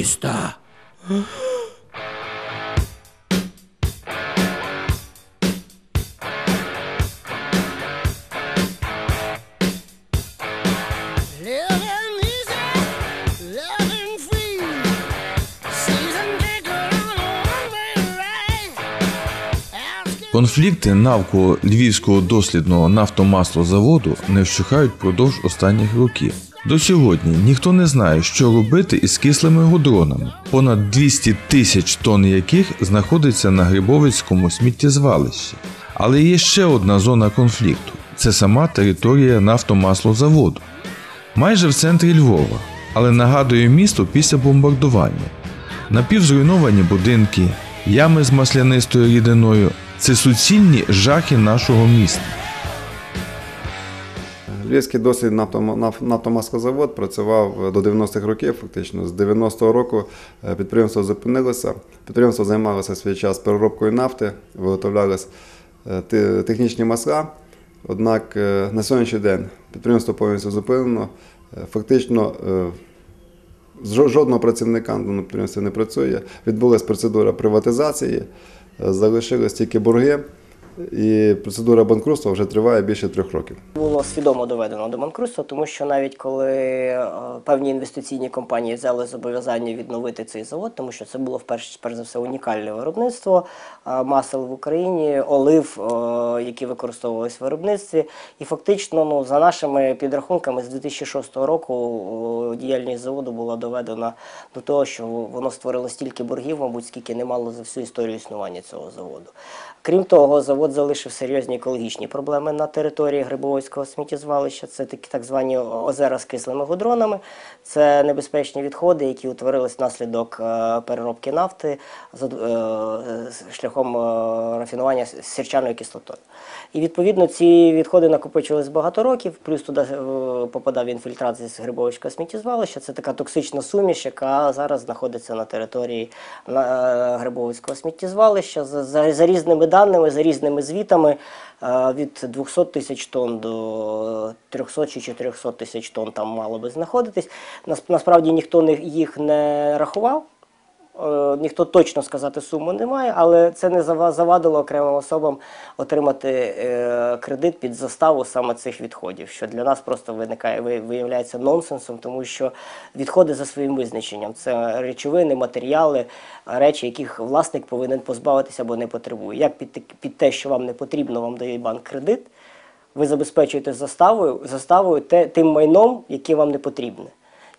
Asking Конфлікти навколо львівського дослідного нафтомаслозаводу не вщухають впродовж останніх років. До сьогодні ніхто не знає, що робити із кислими гудронами, понад 200 тисяч тонн яких знаходиться на Грибовицькому сміттєзвалищі. Але є ще одна зона конфлікту це сама територія нафтомаслозаводу. Майже в центрі Львова, але нагадує місто після бомбардування. Напівзруйновані будинки, ями з маслянистою рідиною це суцільні жахи нашого міста. Львівський досвід нафтома- нафтомаскозавод працював до 90-х років, фактично. З 90-го року е, підприємство зупинилося. Підприємство займалося свій час переробкою нафти, виготовлялись е, технічні масла. Однак е, на сьогоднішній день підприємство повністю зупинено. Е, Фактично е, жодного працівника на підприємстві не працює. Відбулася процедура приватизації, е, залишились тільки борги, і процедура банкрутства вже триває більше трьох років. було свідомо доведено до банкрутства, тому що навіть коли е, певні інвестиційні компанії взяли зобов'язання відновити цей завод, тому що це було вперше перш за все унікальне виробництво е, масел в Україні, олив, е, які використовувалися в виробництві. І фактично, ну за нашими підрахунками, з 2006 року діяльність заводу була доведена до того, що воно створило стільки боргів, мабуть, скільки не мало за всю історію існування цього заводу. Крім того, завод залишив серйозні екологічні проблеми на території Грибовицького сміттєзвалища. Це такі так звані озера з кислими гудронами. Це небезпечні відходи, які утворились внаслідок е, переробки нафти е, шляхом е, рафінування сірчаною кислотою. І відповідно ці відходи накопичувались багато років, плюс туди попадав інфільтрат з Грибовицького сміттєзвалища. Це така токсична суміш, яка зараз знаходиться на території Грибовицького сміттєзвалища. За різними даними, за різними звітами, е, від 200 тисяч тонн до 300 чи 400 тисяч тонн там мало би знаходитись. Нас- Насправді ніхто їх не рахував. Е, Ніхто точно сказати суму не має, але це не зава- завадило окремим особам отримати е, кредит під заставу саме цих відходів, що для нас просто виникає виявляється нонсенсом, тому що відходи за своїм визначенням це речовини, матеріали, речі, яких власник повинен позбавитися або не потребує. Як під, під те, що вам не потрібно, вам дає банк кредит, ви забезпечуєте заставою, заставою те, тим майном, яке вам не потрібне.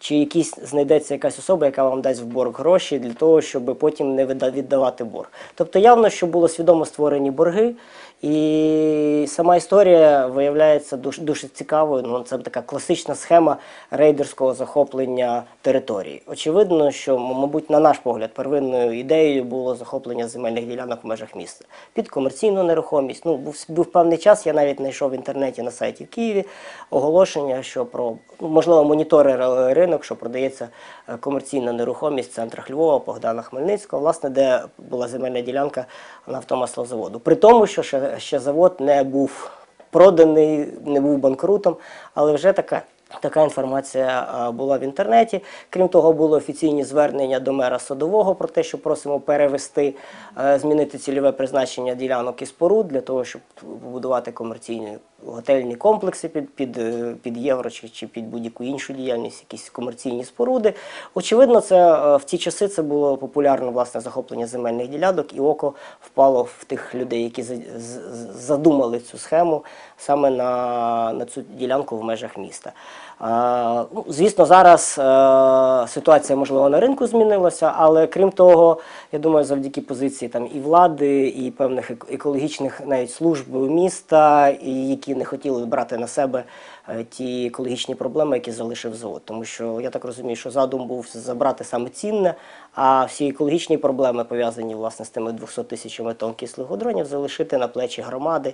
Чи якісь знайдеться якась особа, яка вам дасть в борг гроші для того, щоб потім не віддавати борг. Тобто явно, що було свідомо створені борги, і сама історія виявляється дуже, дуже цікавою. Ну, це така класична схема рейдерського захоплення території. Очевидно, що, мабуть, на наш погляд, первинною ідеєю було захоплення земельних ділянок в межах міста під комерційну нерухомість. Ну, був, був певний час, я навіть знайшов в інтернеті на сайті в Києві оголошення, що про ну, можливо монітори р- ринок, що продається е, комерційна нерухомість в центрах Львова, Богдана Хмельницького, власне, де була земельна ділянка нафтомаслозаводу. При тому, що ще, ще завод не був проданий, не був банкрутом, але вже така. Така інформація була в інтернеті. Крім того, були офіційні звернення до мера Садового про те, що просимо перевести, е, змінити цільове призначення ділянок і споруд для того, щоб побудувати комерційні готельні комплекси під, під, е, під євро чи, чи під будь-яку іншу діяльність, якісь комерційні споруди. Очевидно, це е, в ті часи це було популярно власне захоплення земельних ділянок, і око впало в тих людей, які задумали цю схему саме на, на цю ділянку в межах міста. А, ну, звісно, зараз е, ситуація можливо на ринку змінилася, але крім того, я думаю, завдяки позиції там і влади, і певних ек- екологічних навіть служб міста, які не хотіли брати на себе е, ті екологічні проблеми, які залишив завод. Тому що я так розумію, що задум був забрати саме цінне, а всі екологічні проблеми пов'язані власне з тими 200 тисячами тонн кислих гудронів залишити на плечі громади, е,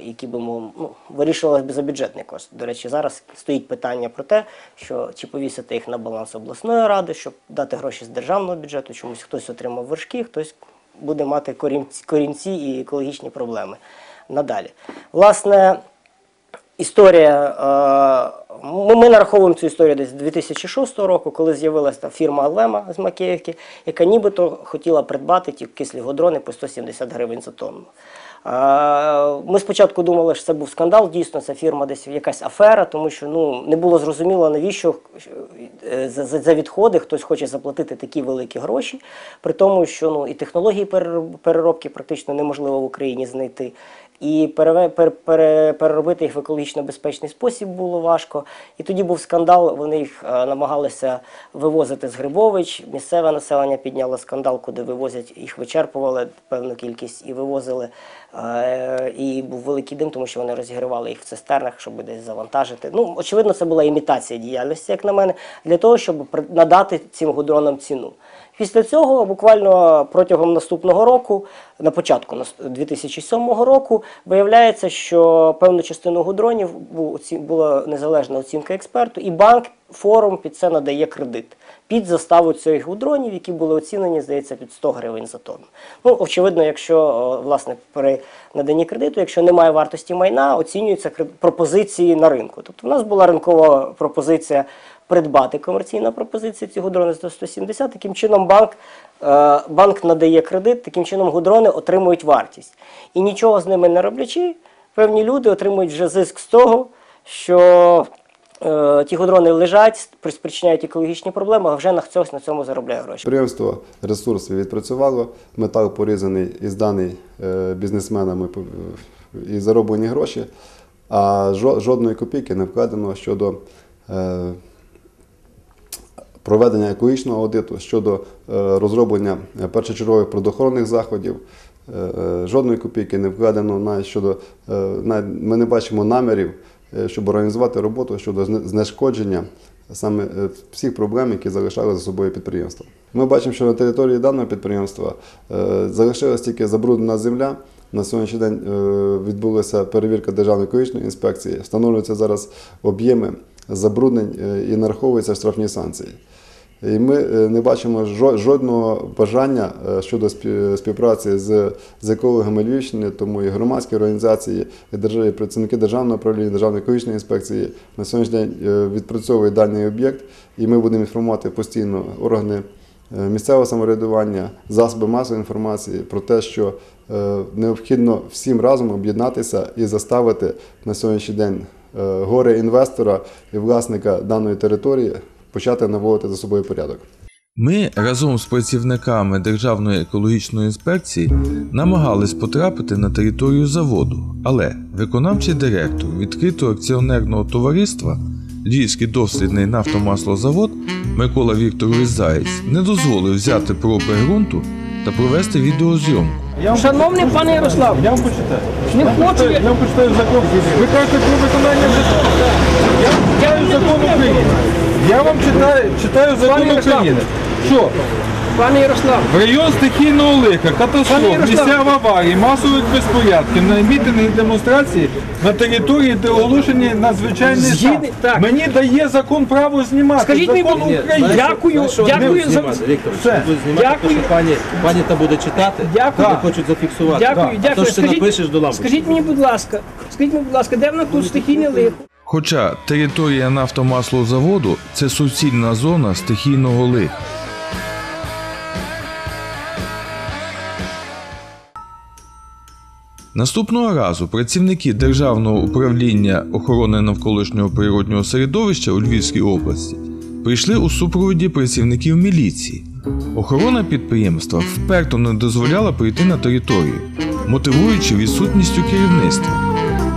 які би ну, вирішувалися б за бюджетний кошт. До речі, зараз стоїть питання про те, що чи повісити їх на баланс обласної ради, щоб дати гроші з державного бюджету, чомусь хтось отримав вершки, хтось буде мати корінці, і екологічні проблеми надалі. Власне, історія. е, Ми, нараховуємо цю історію десь з 2006 року, коли з'явилася фірма Алвема з Макіївки, яка нібито хотіла придбати ті кислі годрони по 170 гривень за тонну. Ми спочатку думали, що це був скандал, дійсно, це фірма десь якась афера, тому що ну, не було зрозуміло, навіщо е, за, відходи хтось хоче заплатити такі великі гроші, при тому, що ну, і технології перероб- переробки практично неможливо в Україні знайти. І пере- переробити їх в екологічно безпечний спосіб було важко. І тоді був скандал. Вони їх е, намагалися вивозити з Грибович. Місцеве населення підняло скандал, куди вивозять їх вичерпували певну кількість і вивозили. Е, І був великий дим, тому що вони розігрівали їх в цистернах, щоб десь завантажити. Ну, очевидно, це була імітація діяльності, як на мене, для того, щоб надати цим гудронам ціну. Після цього, буквально протягом наступного року, на початку нас- 2007 року, виявляється, що певну частину гудронів була незалежна оцінка експерту, і банк форум під це надає кредит під заставу цих гудронів, які були оцінені, здається, під 100 гривень за тонну. Ну, очевидно, якщо власне при наданні кредиту, якщо немає вартості майна, оцінюються пропозиції на ринку. Тобто, в нас була ринкова пропозиція придбати комерційна пропозиція ці гудрони за 170. Таким чином, банк, е, банк надає кредит, таким чином гудрони отримують вартість. І нічого з ними не роблячи, певні люди отримують вже зиск з того, що е, ті гудрони лежать, спричиняють екологічні проблеми, а вже на хтось на цьому заробляє гроші. Підприємство ресурси відпрацювало, метал порізаний і зданий е, бізнесменами і зароблені гроші, а жодної копійки не вкладено щодо е, проведення екологічного аудиту, щодо е, розроблення першочергових природоохоронних заходів. Е, е, Жодної копійки не вкладено навіть щодо е, навіть ми не бачимо намірів, е, щоб організувати роботу щодо знешкодження саме е, всіх проблем, які залишали за собою підприємство. Ми бачимо, що на території даного підприємства е, залишилась тільки забруднена земля. На сьогоднішній день е, відбулася перевірка Державної екологічної інспекції. Встановлюються зараз об'єми забруднень е, і нараховуються штрафні санкції. І ми е, не бачимо жо- жодного бажання е, щодо спі- співпраці з, з екологами Львівщини, тому і громадські організації, і державні працівники державного управління, державної екологічної інспекції на сьогоднішній день е, відпрацьовують даний об'єкт, і ми будемо інформувати постійно органи е, місцевого самоврядування, засоби масової інформації про те, що е, необхідно всім разом об'єднатися і заставити на сьогоднішній день е, горе інвестора і власника даної території почати наводити за собою порядок. Ми разом з працівниками Державної екологічної інспекції намагались потрапити на територію заводу, але виконавчий директор відкритого акціонерного товариства Львівський дослідний нафтомаслозавод Микола Вікторович Заєць не дозволив взяти проби ґрунту та провести відеозйомку. Шановний пане Ярослав, Я вам почитаю. не хочу Я я. вам почитаю закон. Ви кажете про виконання закону. Я вам читаю закон України. Я вам читаю, закон Ярослав. України. Що? Пане Ярослав, В район стихійного лиха, Пане катастроф, Ярослав. місця в аварії, масових безпорядків, на мітинги і демонстрації на території, де оголошені надзвичайний стан. Так. Мені дає закон право знімати. Скажіть мені, закон будь- України. Дякую, Знаєш, що дякую вони за- знімати, Віктор, Все. будуть знімати, Дякую. то, що пані, пані та буде читати, Дякую. вони хочуть зафіксувати. дякую, А дякую. то, що ти напишеш до лампочки. скажіть мені, будь ласка, скажіть мені, будь ласка, де в нас тут стихійне лихо? Хоча територія нафтомаслозаводу це суцільна зона стихійного лиха. Наступного разу працівники Державного управління охорони навколишнього природнього середовища у Львівській області прийшли у супроводі працівників міліції. Охорона підприємства вперто не дозволяла прийти на територію, мотивуючи відсутністю керівництва.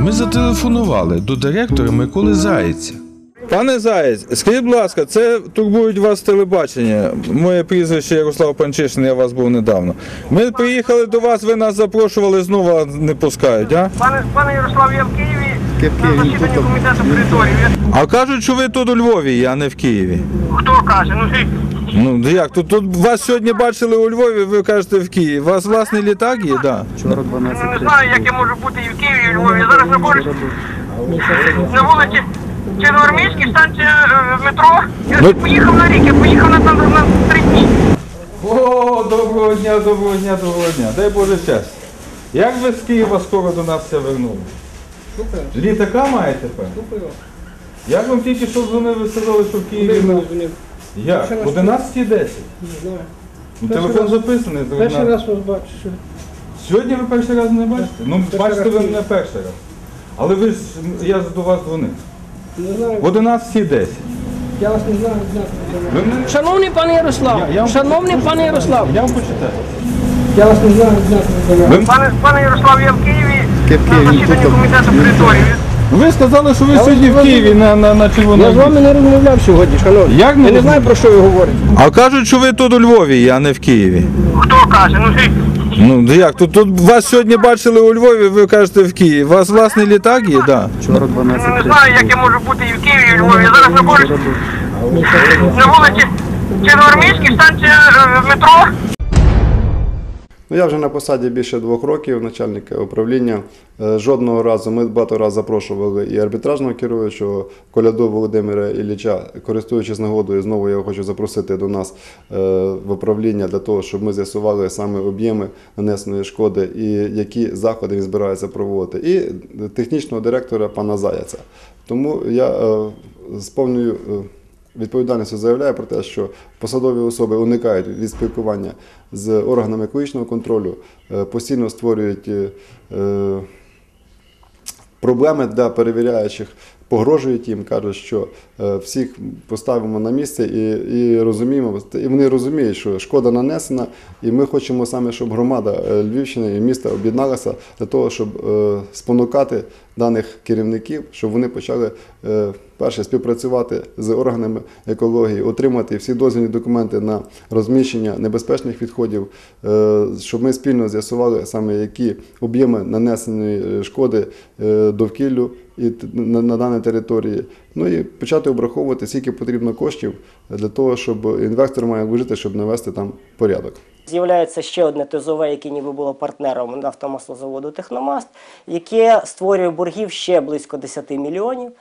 Ми зателефонували до директора Миколи Заєця. Пане Заєць, скажіть, будь ласка, це турбують вас телебачення. Моє прізвище Ярослав Панчишин, я вас був недавно. Ми приїхали до вас, ви нас запрошували, знову не пускають, а? Пане, пане Ярослав, я в Києві на засіданні комітету території. А кажуть, що ви тут у Львові, а не в Києві. Хто каже? Ну, Ну як, тут, тут вас сьогодні бачили у Львові, ви кажете в Києві. У вас власний літак є, так? ну, не знаю, як я можу бути і в Києві, і в Львові. Я зараз знаходжусь на вулиці Червоноармійській, станція е, метро. Я Ну- ж поїхав на рік, я поїхав на, на, на три дні. О, доброго дня, доброго дня, доброго дня. Дай Боже щастя. Як ви з Києва скоро до нас все вернули? Слухаю. Літака маєте певно? Слухаю. Як вам тільки що дзвонили, сказали, що в Києві ви на... дзвонив? Як? Раз 11.10? Не знаю. Ну, Перший телефон раз. записаний. Перший раз вас бачу. що Сьогодні ви перший раз не бачите? Ну, Перший бачите, раз ви ні. мене перший раз. Але ви ж, я до вас дзвонив. Не знаю. В 11.10. Я вас не знаю, не знаю. Ви мене... Шановний пане Ярослав, Я- я вам- шановний пане Ярослав, Я вам почитаю. я вас не знаю, не знаю. Пане, пане Ярослав, я в Києві на засіданні комітету території. Ви сказали, що ви сьогодні в Києві на, на, на Я з вами не розмовляв сьогодні, шановний. Як не Я не знаю, про що ви говорите. А кажуть, що ви тут у Львові, а не в Києві. Хто каже? Ну, ти- Ну як? Тут, тут вас сьогодні бачили у Львові, ви кажете в Києві. У вас власний літак є, так. ну, не знаю, як я можу бути і в Києві, і в Львові. Я зараз знаходжусь на вулиці Червоноармійській, станція е, метро. Ну, я вже на посаді більше двох років, начальника управління. Е, Жодного разу ми багато разів запрошували і арбітражного керуючого Коляду Володимира Ілліча, користуючись нагодою, знову я хочу запросити до нас е, в управління для того, щоб ми з'ясували саме об'єми нанесеної шкоди і які заходи він збирається проводити. І технічного директора пана Заяця. Тому я е, з повною. Відповідальністю заявляє про те, що посадові особи уникають від спілкування з органами екологічного контролю, е, постійно створюють е, е, проблеми для перевіряючих, погрожують їм, кажуть, що всіх поставимо на місце і, і розуміємо, і вони розуміють, що шкода нанесена, і ми хочемо саме, щоб громада Львівщини і міста об'єдналася для того, щоб спонукати даних керівників, щоб вони почали е, перше співпрацювати з органами екології, отримати всі дозвільні документи на розміщення небезпечних відходів, е, щоб ми спільно з'ясували саме які об'єми нанесеної е, шкоди довкіллю і на, на даній території. Ну і почати обраховувати, скільки потрібно коштів для того, щоб інвестор має вижити, щоб навести там порядок. З'являється ще одне ТЗОВ, яке ніби було партнером автомаслозаводу Техномаст, яке створює боргів ще близько 10 мільйонів.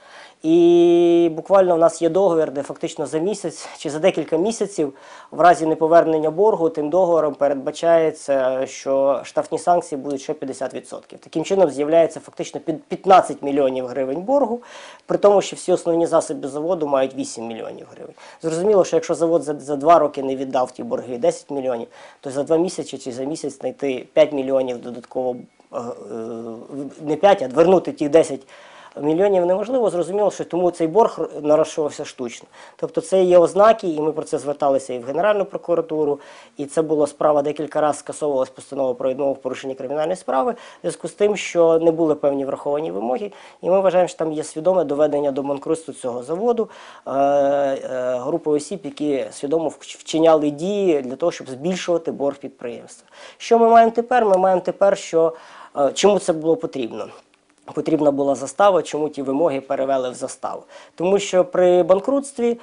І буквально в нас є договір, де фактично за місяць чи за декілька місяців, в разі неповернення боргу, тим договором передбачається, що штрафні санкції будуть ще 50%. Таким чином з'являється фактично під 15 мільйонів гривень боргу, при тому, що всі основні засоби заводу мають 8 мільйонів гривень. Зрозуміло, що якщо завод за, за два роки не віддав ті борги 10 мільйонів, то за два місяці чи за місяць знайти 5 мільйонів додатково е, е, не 5, а вернути ті 10 мільйонів неможливо. Зрозуміло, що тому цей борг нарощувався штучно. Тобто це є ознаки, і ми про це зверталися і в Генеральну прокуратуру, і це була справа декілька разів скасовувалась постанова про відмову в порушенні кримінальної справи, в зв'язку з тим, що не були певні враховані вимоги, і ми вважаємо, що там є свідоме доведення до банкрутства цього заводу е, е, групи осіб, які свідомо вчиняли дії для того, щоб збільшувати борг підприємства. Що ми маємо тепер? Ми маємо тепер, що е, чому це було потрібно? Потрібна була застава, чому ті вимоги перевели в заставу. Тому що при банкрутстві е,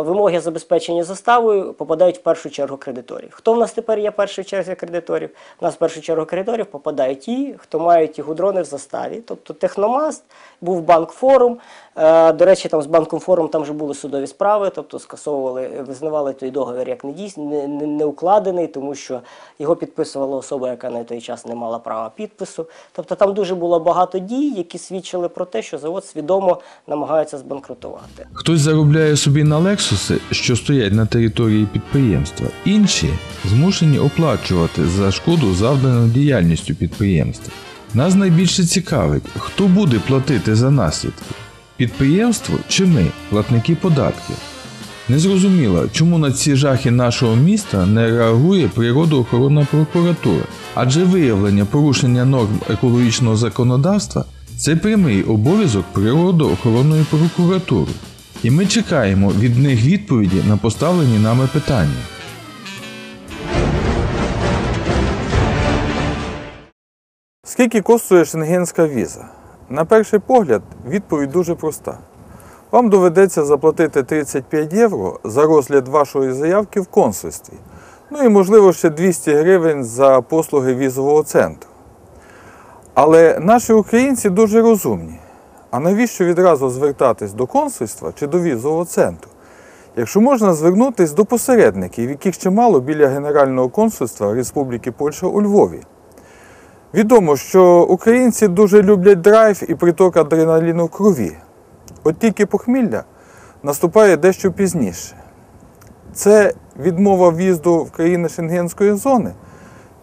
вимоги забезпечення заставою попадають в першу чергу кредиторів. Хто в нас тепер є першою черзі кредиторів? У нас в першу чергу кредиторів попадають ті, хто мають ті гудрони в заставі. Тобто Техномаст, був банк форум. Е, до речі, там з банком форум там вже були судові справи, тобто скасовували, визнавали той договір як недійсний, не, не, укладений, тому що його підписувала особа, яка на той час не мала права підпису. Тобто там дуже було багато дій, які свідчили про те, що завод свідомо намагається збанкрутувати. Хтось заробляє собі на лексуси, що стоять на території підприємства. Інші змушені оплачувати за шкоду, завдану діяльністю підприємства. Нас найбільше цікавить, хто буде платити за наслідки: підприємство чи ми, платники податків. Незрозуміло, чому на ці жахи нашого міста не реагує природоохоронна прокуратура, адже виявлення порушення норм екологічного законодавства це прямий обов'язок природоохоронної прокуратури. І ми чекаємо від них відповіді на поставлені нами питання. Скільки коштує шенгенська віза? На перший погляд, відповідь дуже проста. Вам доведеться заплатити 35 євро за розгляд вашої заявки в консульстві. Ну і, можливо, ще 200 гривень за послуги візового центру. Але наші українці дуже розумні. А навіщо відразу звертатись до консульства чи до візового центру? Якщо можна звернутися до посередників, яких чимало біля Генерального консульства Республіки Польща у Львові. Відомо, що українці дуже люблять драйв і приток адреналіну в крові. От тільки похмілля наступає дещо пізніше. Це відмова в'їзду в країни Шенгенської зони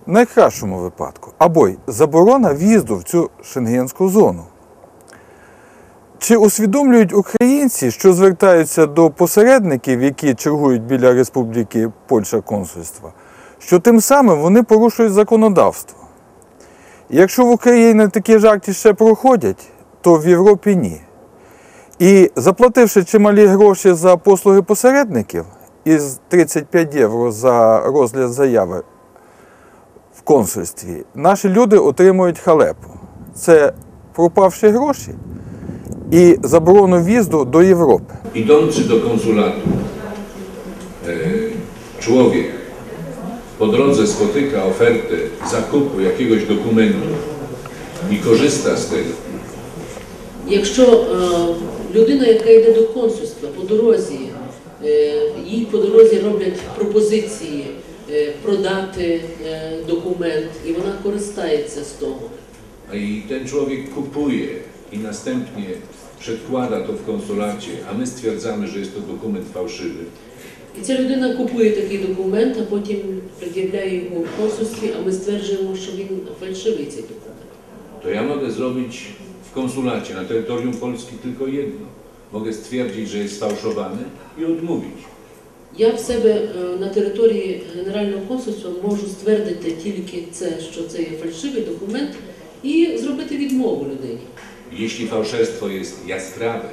в найкращому випадку, або й заборона в'їзду в цю шенгенську зону. Чи усвідомлюють українці, що звертаються до посередників, які чергують біля Республіки Польща консульства, що тим самим вони порушують законодавство? Якщо в Україні такі жарти ще проходять, то в Європі ні. І заплативши чималі гроші за послуги посередників із 35 євро за розгляд заяви в консульстві, наші люди отримують халепу. Це пропавші гроші і заборону в'їзду до Європи. Idący do konsulatu e, człowiek po drodze spotyka ofertę zakupu jakiegoś dokumentu i korzysta z tego, Якщо е, людина, яка йде до консульства по дорозі, е, їй по дорозі роблять пропозиції е, продати е, документ, і вона користається з того. a i ten człowiek kupuje i następnie przedkłada to w konsulacie, a my stwierdzamy, że jest to dokument fałszywy, І ця людина купує такий документ, а потім пред'являє його в консульстві, а ми стверджуємо, що він фальшивий цей документ. to ja mogę zrobić w konsulacie na terytorium Polski tylko jedno. Mogę stwierdzić, że jest sfałszowany i odmówić. Я в себе е, на території Генерального консульства можу ствердити тільки це, що це є фальшивий документ, і зробити відмову людині. Jeśli fałszerstwo jest jaskrawe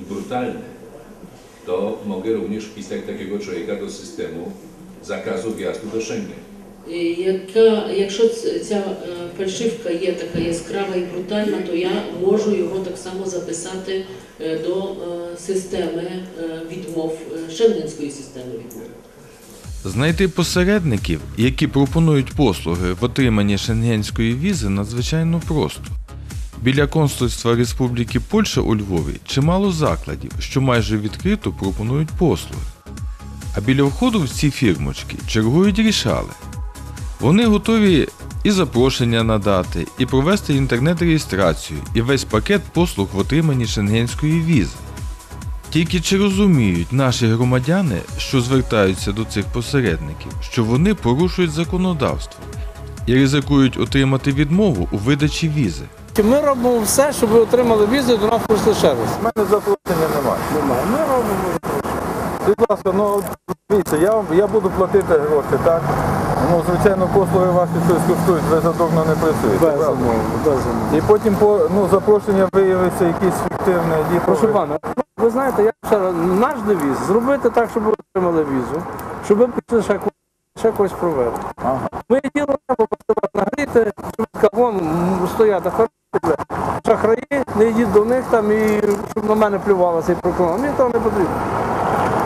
i brutalne, to mogę również wpisać takiego człowieka do systemu zakazu wjazdu do Schengen. Яка, якщо ця фальшивка є така яскрава і брутальна, то я можу його так само записати до системи відмов, шенгенської системи відмов. Знайти посередників, які пропонують послуги в отриманні шенгенської візи, надзвичайно просто. Біля консульства Республіки Польща у Львові чимало закладів, що майже відкрито пропонують послуги. А біля входу в ці фірмочки чергують рішали. Вони готові і запрошення надати, і провести інтернет-реєстрацію, і весь пакет послуг в отриманні шенгенської візи. Тільки чи розуміють наші громадяни, що звертаються до цих посередників, що вони порушують законодавство і ризикують отримати відмову у видачі візи? Ми робимо все, щоб ви отримали візу і до нас прийшли ще раз. У мене запрошення немає. Немає. Ми робимо. Будь ласка, ну дивіться, я, вам- я буду платити гроші, так? Ну, звичайно, послуги ваші щось коштують, ви задовно не працюєте. правда? Безумовно. І потім по ну, запрошення виявиться якісь фіктивне дії. Прошу пана, ви знаєте, я ще раз, наш девіз зробити так, щоб ви отримали візу, щоб ви пішли ще, ко- ще когось провели. Ага. Ми діло треба поставити нагріти, щоб вон м, стоять хороші, бля, шахраї, не йдіть до них там і щоб на мене плювалося і проклинали. Мені того не потрібно.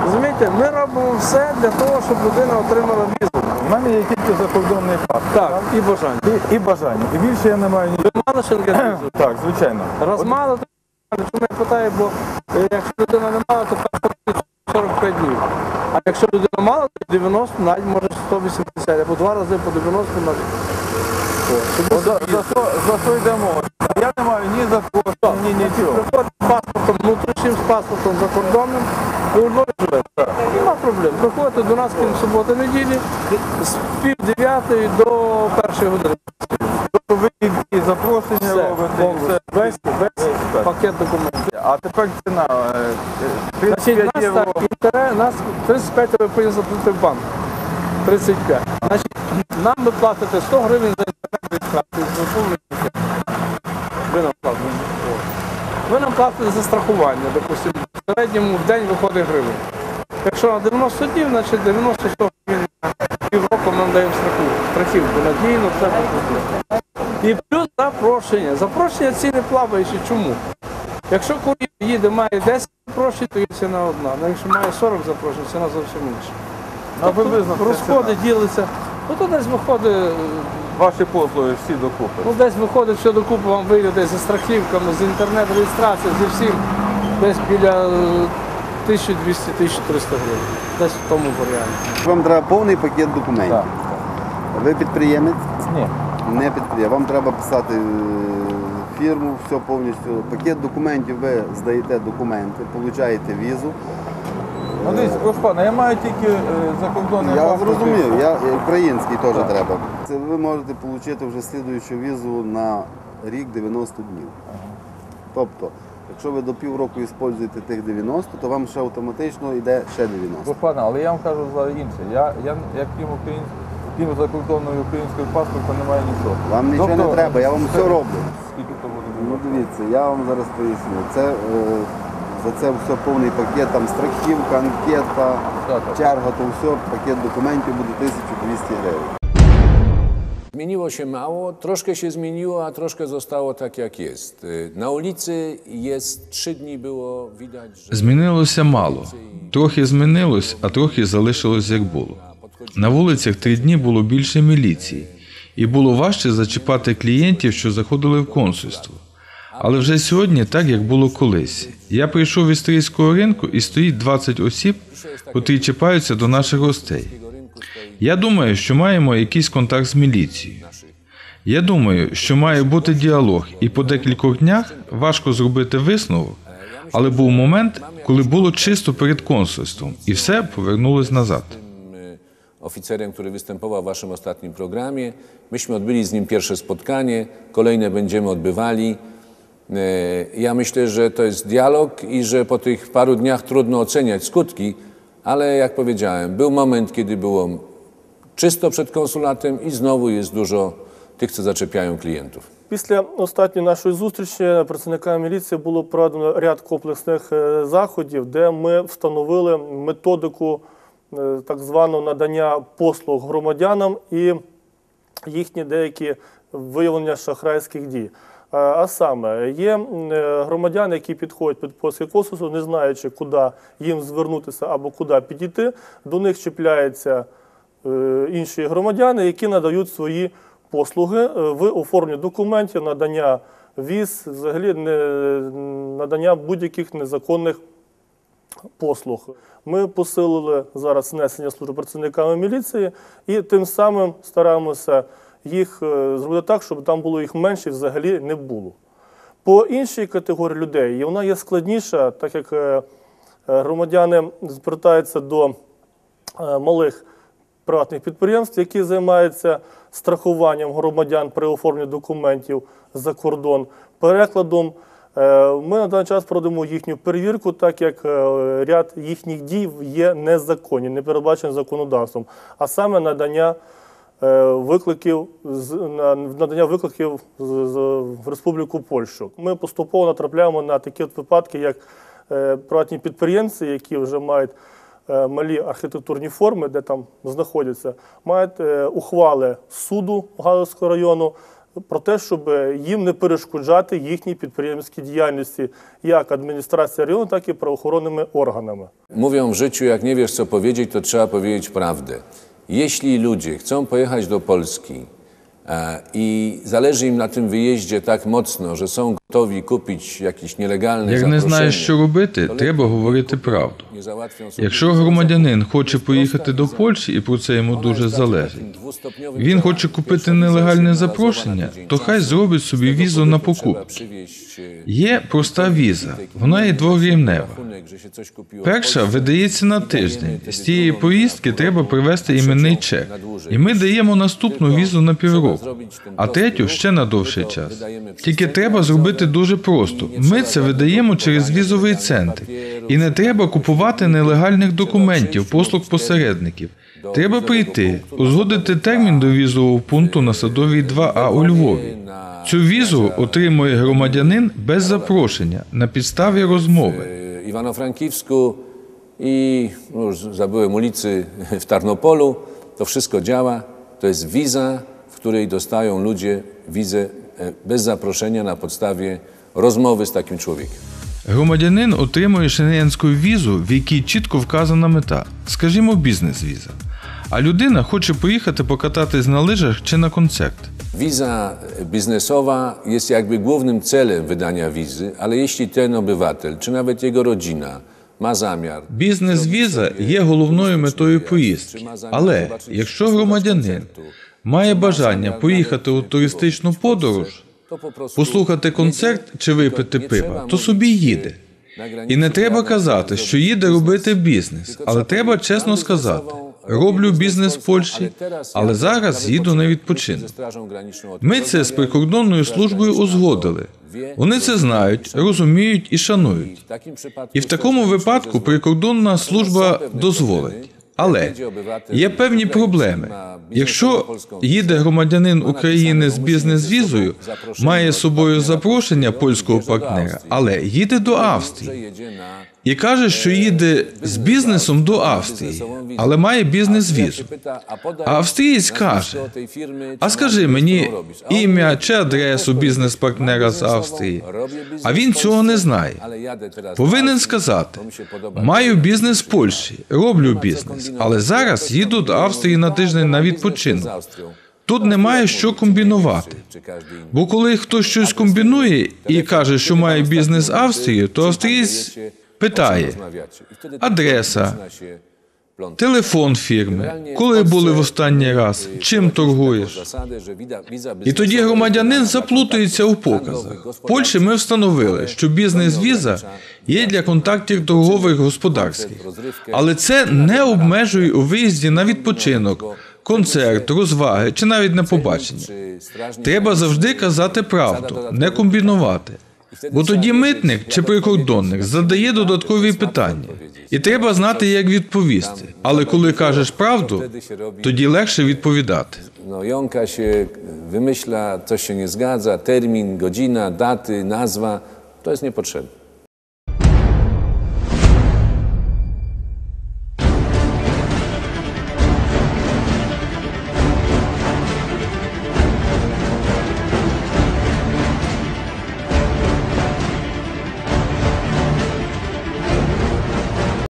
Розумієте, ми робимо все для того, щоб людина отримала візу. У мене є тільки закордонний паспорт. Так, і бажання. І, і бажання. І більше я не маю ні. Ви мали шенген візу? Так, звичайно. Раз мало, то чому я питаю, бо е, якщо людина не мала, то паспорт 45 днів. А якщо людина мала, то 90, навіть може 180, або два рази по 90 на От За, за, що, за що йде мова? Я не маю ні запрошення, ні нічого. Приходить з паспортом внутрішнім, з паспортом закордонним, Львові живете. Нема проблем. Приходите до нас крім суботи неділі з пів дев'ятої до першої години. Тобто ви і, запрошення робите, і все. Весь, весь пакет документів. А тепер ціна е, Значить, 35 нас євро. так, інтерес, нас 35 ви повинні заплатити в банк. 35. Значить, нам ви платите 100 гривень за інтернет від карти. з пакетом. Ви нам платите. Ви нам платите за страхування, допустимо, в середньому в день виходить гривень. Якщо на 90 днів, значить 90 100 гривень на півроку вам даємо страху. Страхівку надійно, все буде. І плюс запрошення. Запрошення ціни плаваючі. Чому? Якщо кур'єр їде, має 10 запрошень, то є ціна одна. Ну, якщо має 40 запрошень, ціна зовсім інша. Ну, це Розходи ділиться. Ну то десь виходить, Ваші послуги всі докупи. ну десь виходить, що докупи вам вийде десь зі страхівками, з інтернет-реєстрацією, зі всім, десь біля е, 1200-1300 гривень. Десь в тому варіанті. Вам треба повний пакет документів. Так. Ви підприємець, Ні. Не підприємство. Вам треба писати е, фірму, все повністю. Пакет документів ви здаєте документи, получаєте візу. Ну дивіться, я маю тільки е, закордонний Я паспорт. зрозумів, я український теж треба. Це ви можете отримати вже слідуючу візу на рік 90 днів. Тобто, якщо ви до півроку використовуєте тих 90, то вам ще автоматично йде ще 90. Прошу але я вам кажу за інше. Я, я, я крім українського, крім закордонного і українського паспорта не маю нічого. Вам нічого Тобто, не треба, я вам все роблю. Скільки то буде? Ну дивіться, я вам зараз поясню. Це е, за це все повний пакет, там страхівка, анкета, черга, то все, пакет документів буде 1200 гривень. Zmieniło się mało, troszkę się zmieniło, a troszkę zostało tak jak jest. Na ulicy jest trzy dni było widać, że Змінилося мало. Трохи змінилось, а трохи залишилось як було. На вулицях три дні було більше міліції, і було важче зачіпати клієнтів, що заходили в консульство. Але вже сьогодні так, як було колись. Я прийшов із стрийського ринку і стоїть 20 осіб, котрі чіпаються до наших гостей. Я думаю, що маємо якийсь контакт з міліцією. Я думаю, що має бути діалог, і по декількох днях важко зробити висновок, але був момент, коли було чисто перед консульством, і все повернулось назад. oficerem, który występował w waszym ostatnim programie. Myśmy odbyli z nim pierwsze spotkanie, kolejne będziemy odbywali. Y, Ja myślę, że to jest dialog i że po tych paru dniach trudno oceniać skutki, ale jak powiedziałem, był moment, kiedy było czysto przed konsulatem i znowu jest dużo tych, co zaczepiają klientów. Після останньої нашої зустрічі працівниками міліції було проведено ряд комплексних е, заходів, де ми встановили методику е, так званого надання послуг громадянам і їхні деякі виявлення шахрайських дій. А- саме є е, громадяни, які підходять під польське консульство, не знаючи, куди їм звернутися або куди підійти. До них чіпляються е, інші громадяни, які надають свої послуги е, в оформленні документів, надання віз, взагалі надання будь-яких незаконних послуг. Ми посилили зараз внесення служби працівниками міліції і тим самим стараємося їх е, зробити так, щоб там було їх менше взагалі не було. По іншій категорії людей вона є складніша, так як е, е, громадяни звертаються до малих приватних підприємств, які займаються страхуванням громадян при оформленні документів за кордон, перекладом. Ми на даний час проводимо їхню перевірку, так як ряд їхніх дій є незаконні, не передбачені законодавством, а саме надання викликів з надання викликів в Республіку Польщу. Ми поступово натрапляємо на такі от випадки, як е, приватні підприємці, які вже мають е, малі архітектурні форми, де там знаходяться, мають е, ухвали суду Галицького району про те, щоб їм не перешкоджати їхній підприємській діяльності як адміністрація району, так і правоохоронними органами. Mówią w życiu, jak nie wiesz, co powiedzieć, to trzeba powiedzieć prawdę. Jeśli ludzie chcą pojechać do Polski e, i zależy im na tym wyjeździe tak mocno, że są Як не знаєш, що робити, треба говорити правду. Якщо громадянин хоче поїхати до Польщі, і про це йому дуже залежить, він хоче купити нелегальне запрошення, то хай зробить собі візу на покупки. Є проста віза, вона є двогривнева. Перша видається на тиждень. З тієї поїздки треба привезти іменний чек. І ми даємо наступну візу на півроку, а третю ще на довший час. Тільки треба зробити дуже просто. Ми це видаємо через візовий центр. І не треба купувати нелегальних документів, послуг посередників. Треба прийти, узгодити термін до візового пункту на Садовій 2А у Львові. Цю візу отримує громадянин без запрошення на підставі розмови. no już zabyłem ulicy w Tarnopolu. To wszystko działa. To jest wiza, w której dostają ludzie wizę e, bez zaproszenia na podstawie rozmowy z takim człowiekiem. Громадянин отримує шенгенську візу, в якій чітко вказана мета, скажімо, бізнес-віза. А людина хоче поїхати покататись на лижах чи на концерт. Wiza biznesowa jest jakby głównym celem wydania wizy, ale jeśli ten obywatel, czy nawet jego rodzina ma zamiar Бізнес-віза є головною метою поїздки. Але якщо громадянин має бажання поїхати у туристичну подорож, послухати концерт чи випити пива, то собі їде. І не треба казати, що їде робити бізнес, але треба чесно сказати: роблю бізнес в Польщі, але зараз їду на відпочинок. Ми це з прикордонною службою узгодили. Вони це знають, розуміють і шанують. І в такому випадку прикордонна служба дозволить. Але є певні проблеми. Якщо їде громадянин України з бізнес-візою, має з собою запрошення польського партнера, але їде до Австрії і каже, що їде з бізнесом до Австрії, але має бізнес-візу. А австрієць каже: А скажи мені ім'я чи адресу бізнес-партнера з Австрії. А він цього не знає. Повинен сказати: маю бізнес в Польщі, роблю бізнес, але зараз їду до Австрії на тиждень на відпочинок. Тут немає що комбінувати. Бо коли хтось щось комбінує і каже, що має бізнес з Австрією, то австрієць питає адреса, телефон фірми, коли були в останній раз, чим торгуєш. І тоді громадянин заплутується у показах. В Польщі ми встановили, що бізнес-віза є для контактів торгових господарських, але це не обмежує у виїзді на відпочинок, концерт, розваги чи навіть на побачення. Треба завжди казати правду, не комбінувати. Бо тоді митник чи прикордонник задає додаткові питання, і треба знати, як відповісти. Але коли кажеш правду, тоді легше відповідати. No, jąka się wymyśla, coś się nie zgadza, termin, godzina, daty, nazwa, to jest niepotrzebne.